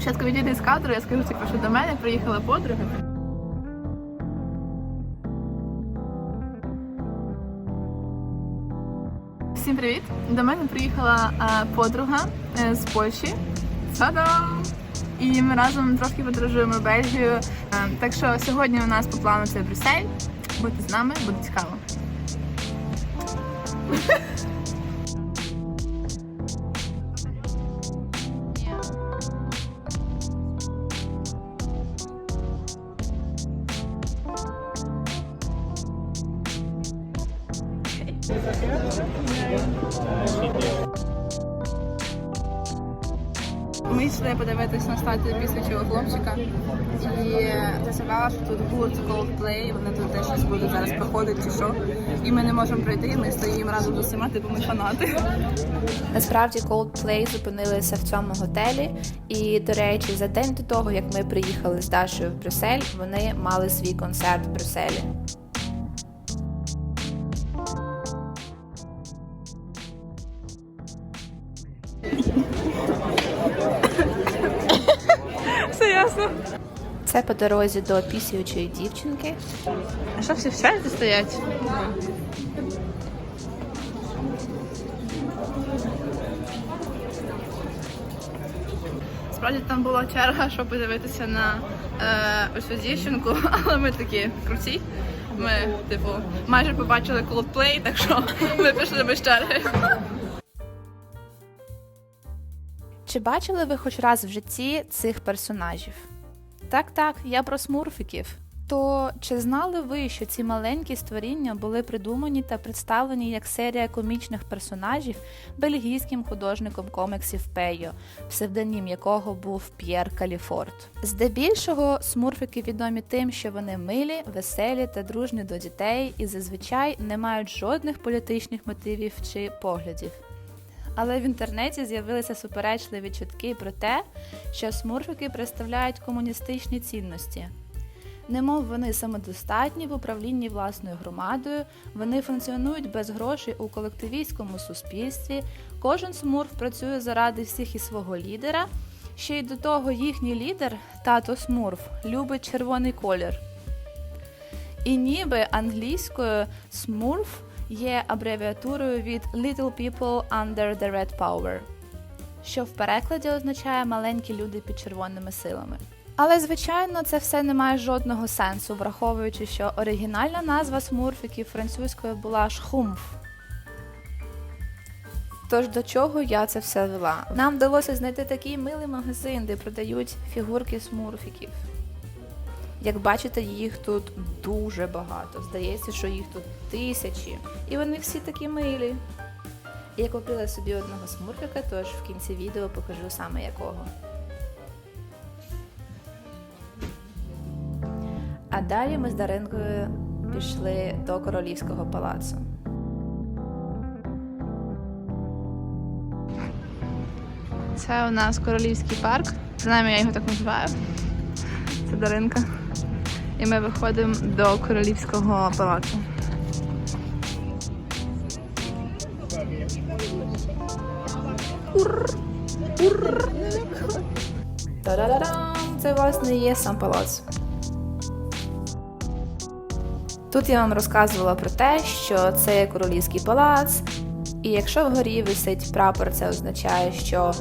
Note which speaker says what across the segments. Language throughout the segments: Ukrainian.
Speaker 1: Спочатку відійти з кадру, я скажу, типу, що до мене приїхала подруга. Всім привіт! До мене приїхала е, подруга е, з Польщі. Та-дам! І ми разом трохи подорожуємо Бельгію. Е, так що сьогодні у нас по плану це Брюссель. Будьте з нами, буде цікаво. Ми подивитись на статую піснячого хлопчика і що тут гурт Coldplay, вони тут теж щось будуть зараз проходити чи що. І ми не можемо пройти, ми стоїмо разом з усіма, типу ми фанати.
Speaker 2: Насправді Coldplay зупинилися в цьому готелі, і до речі, за день до того, як ми приїхали з Дашою в Брюссель, вони мали свій концерт в Брюсселі. Це по дорозі до пісюючої дівчинки.
Speaker 1: А що всі в черзі стоять? Справді там була черга, щоб подивитися на е, ось цю дівчинку, але ми такі круті. Ми, типу, майже побачили Coldplay, так що ми пішли без черги.
Speaker 2: Чи бачили ви хоч раз в житті цих персонажів? Так, так, я про смурфіків. То чи знали ви, що ці маленькі створіння були придумані та представлені як серія комічних персонажів бельгійським художником коміксів Пейо, псевдонім якого був П'єр Каліфорд? Здебільшого смурфики відомі тим, що вони милі, веселі та дружні до дітей і зазвичай не мають жодних політичних мотивів чи поглядів. Але в інтернеті з'явилися суперечливі чутки про те, що смурфики представляють комуністичні цінності. Немов вони самодостатні в управлінні власною громадою, вони функціонують без грошей у колективістському суспільстві. Кожен смурф працює заради всіх і свого лідера. Ще й до того їхній лідер, тато Смурф, любить червоний колір. І ніби англійською Smurf є абревіатурою від Little People Under the Red Power, що в перекладі означає маленькі люди під червоними силами. Але, звичайно, це все не має жодного сенсу, враховуючи, що оригінальна назва смурфіків французькою була шхумф. Тож до чого я це все вела? Нам вдалося знайти такий милий магазин, де продають фігурки смурфіків. Як бачите, їх тут дуже багато. Здається, що їх тут тисячі. І вони всі такі милі. Я купила собі одного смурфика, тож в кінці відео покажу саме якого. А далі ми з Даринкою пішли до королівського палацу.
Speaker 1: Це у нас королівський парк. Принаймні я його так називаю. Це Даринка. І ми виходимо до королівського палацу.
Speaker 2: Та-да-да-дам! Це власне є сам палац. Тут я вам розказувала про те, що це є королівський палац, і якщо вгорі висить прапор, це означає, що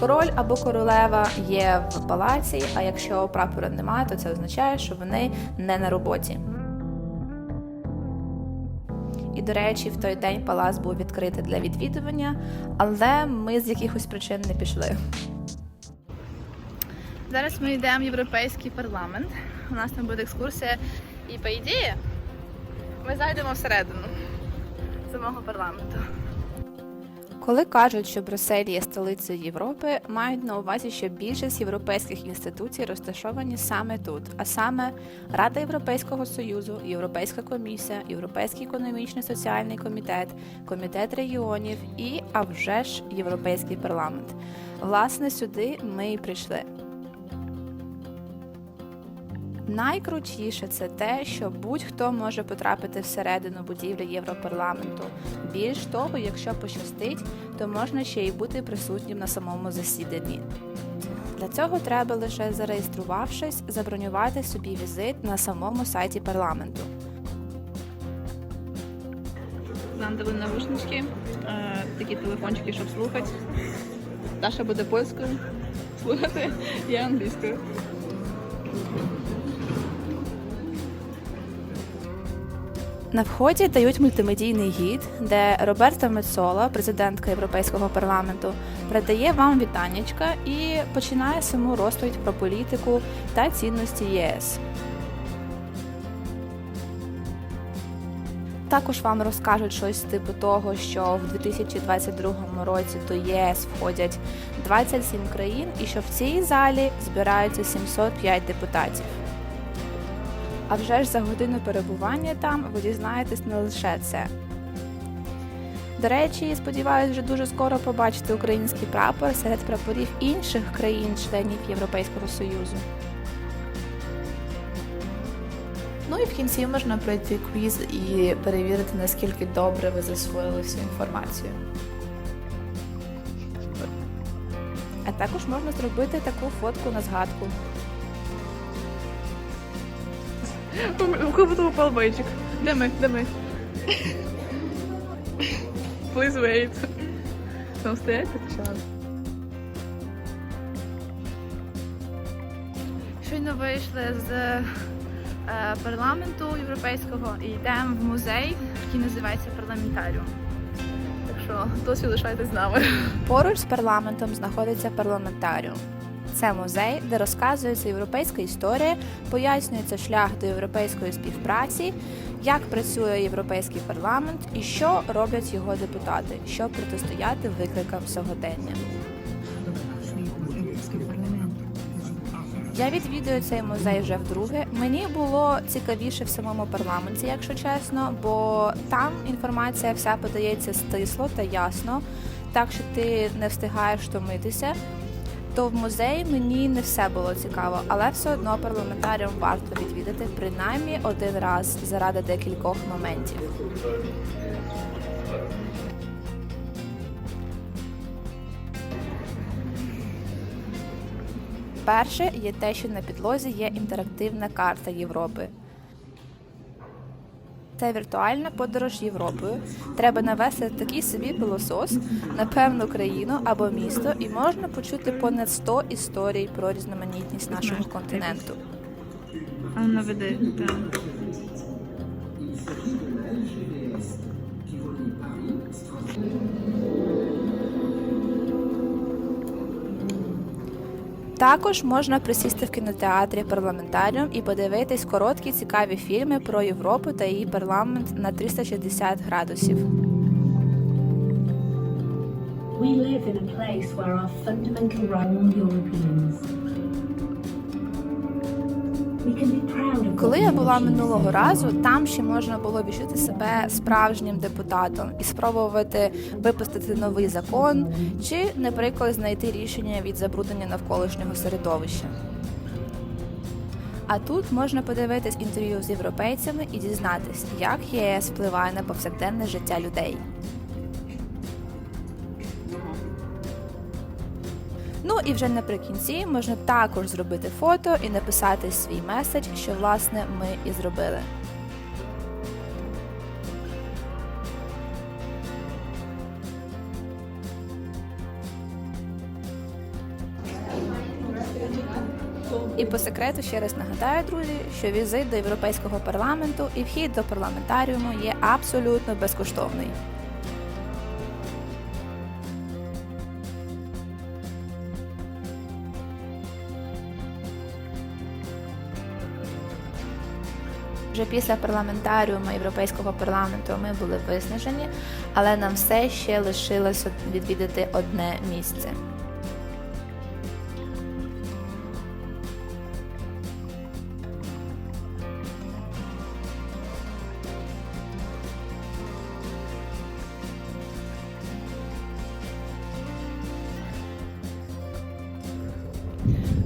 Speaker 2: король або королева є в палаці, а якщо прапора немає, то це означає, що вони не на роботі. І, до речі, в той день палац був відкритий для відвідування, але ми з якихось причин не пішли.
Speaker 1: Зараз ми йдемо в Європейський парламент. У нас там буде екскурсія. І по ідеї ми зайдемо всередину самого парламенту.
Speaker 2: Коли кажуть, що Брюссель є столицею Європи, мають на увазі, що більшість європейських інституцій розташовані саме тут, а саме Рада Європейського Союзу, Європейська комісія, Європейський економічний соціальний комітет, комітет регіонів і, а вже ж, Європейський парламент. Власне, сюди ми і прийшли. Найкрутіше це те, що будь-хто може потрапити всередину будівлі Європарламенту. Більш того, якщо пощастить, то можна ще й бути присутнім на самому засіданні. Для цього треба лише зареєструвавшись, забронювати собі візит на самому сайті парламенту.
Speaker 1: Нам дали навушнички, е, такі телефончики, щоб слухати. Даша буде польською слухати, я англійською.
Speaker 2: На вході дають мультимедійний гід, де Роберта Мецола, президентка Європейського парламенту, передає вам вітаннячка і починає саму розповідь про політику та цінності ЄС. Також вам розкажуть щось типу того, що в 2022 році до єС входять 27 країн, і що в цій залі збираються 705 депутатів. А вже ж за годину перебування там ви дізнаєтесь не лише це. До речі, сподіваюся, вже дуже скоро побачити український прапор серед прапорів інших країн-членів Європейського Союзу. Ну і в кінці можна пройти квіз і перевірити, наскільки добре ви засвоїли всю інформацію. А також можна зробити таку фотку на згадку.
Speaker 1: У кого будто упал бейджик. Де ми? Де ми? Please wait. Там стоять так час. Щойно вийшли з е, парламенту європейського і йдемо в музей, який називається парламентаріум. Так що досі лишайтесь з нами.
Speaker 2: Поруч з парламентом знаходиться парламентаріум. Це музей, де розказується європейська історія, пояснюється шлях до європейської співпраці, як працює європейський парламент і що роблять його депутати, щоб протистояти викликам сьогодення. Я відвідую цей музей вже вдруге. Мені було цікавіше в самому парламенті, якщо чесно, бо там інформація вся подається стисло та ясно, так що ти не встигаєш втомитися. То в музеї мені не все було цікаво, але все одно парламентаріум варто відвідати принаймні один раз заради декількох моментів. Перше є те, що на підлозі є інтерактивна карта Європи. Це віртуальна подорож Європою. Треба навести такий собі пилосос на певну країну або місто, і можна почути понад 100 історій про різноманітність нашого континенту.
Speaker 1: А наведи. Так.
Speaker 2: Також можна присісти в кінотеатрі парламентаріум і подивитись короткі цікаві фільми про Європу та її парламент на 360 градусів.
Speaker 3: We live in a place where our fundamental right Europeans. We can be proud
Speaker 2: Коли я була минулого разу, там ще можна було відчути себе справжнім депутатом і спробувати випустити новий закон чи, наприклад, знайти рішення від забруднення навколишнього середовища. А тут можна подивитись інтерв'ю з європейцями і дізнатись, як ЄС впливає на повсякденне життя людей. Ну і вже наприкінці можна також зробити фото і написати свій меседж, що власне ми і зробили. І по секрету ще раз нагадаю, друзі, що візит до Європейського парламенту і вхід до парламентаріуму є абсолютно безкоштовний. Вже після парламентаріуму Європейського парламенту ми були виснажені, але нам все ще лишилося відвідати одне місце.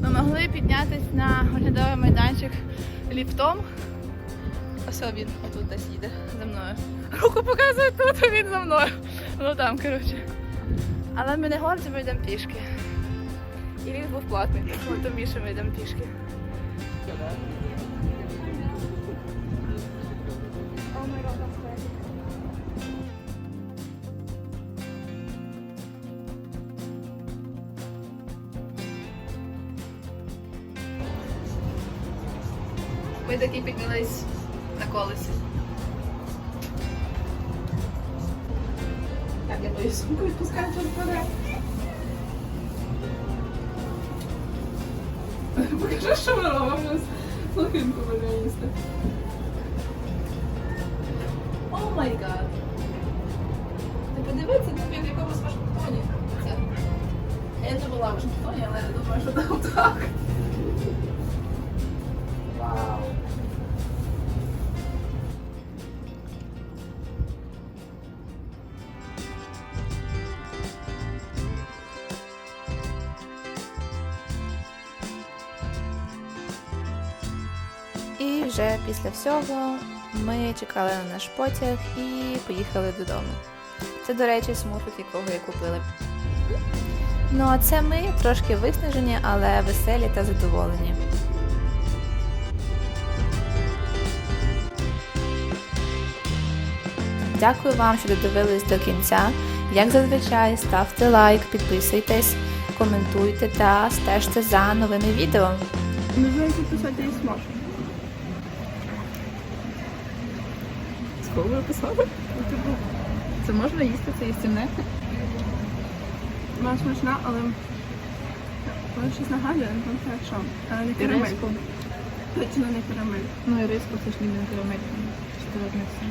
Speaker 1: Ми могли піднятися на оглядовий майданчик ліфтом. Ось він отут десь їде за мною. Руку показує тут, а він за мною. Ну там, коротше. Але ми не горді, ми йдемо пішки. І він був платний. Ми то Міша ми йдемо пішки. Ми таки піднялись колесі. Так, я твою сумку відпускаю, що впаде. Покажи, що ми робимо з Лохинку буде їсти. О май гад.
Speaker 2: Вже після всього ми чекали на наш потяг і поїхали додому. Це, до речі, смурфик, якого я купила. Ну а це ми трошки виснажені, але веселі та задоволені. Дякую вам, що додивились до кінця. Як зазвичай, ставте лайк, підписуйтесь, коментуйте та стежте за новими відео.
Speaker 1: Не знаю, як Скоро писати? Це можна їсти, це їстівне? Вона смачна, але вона щось нагадує, не пам'ятаю що. Але не карамель. Точно не карамель. Ну і риску це ж не карамель. Чи ти розмісив?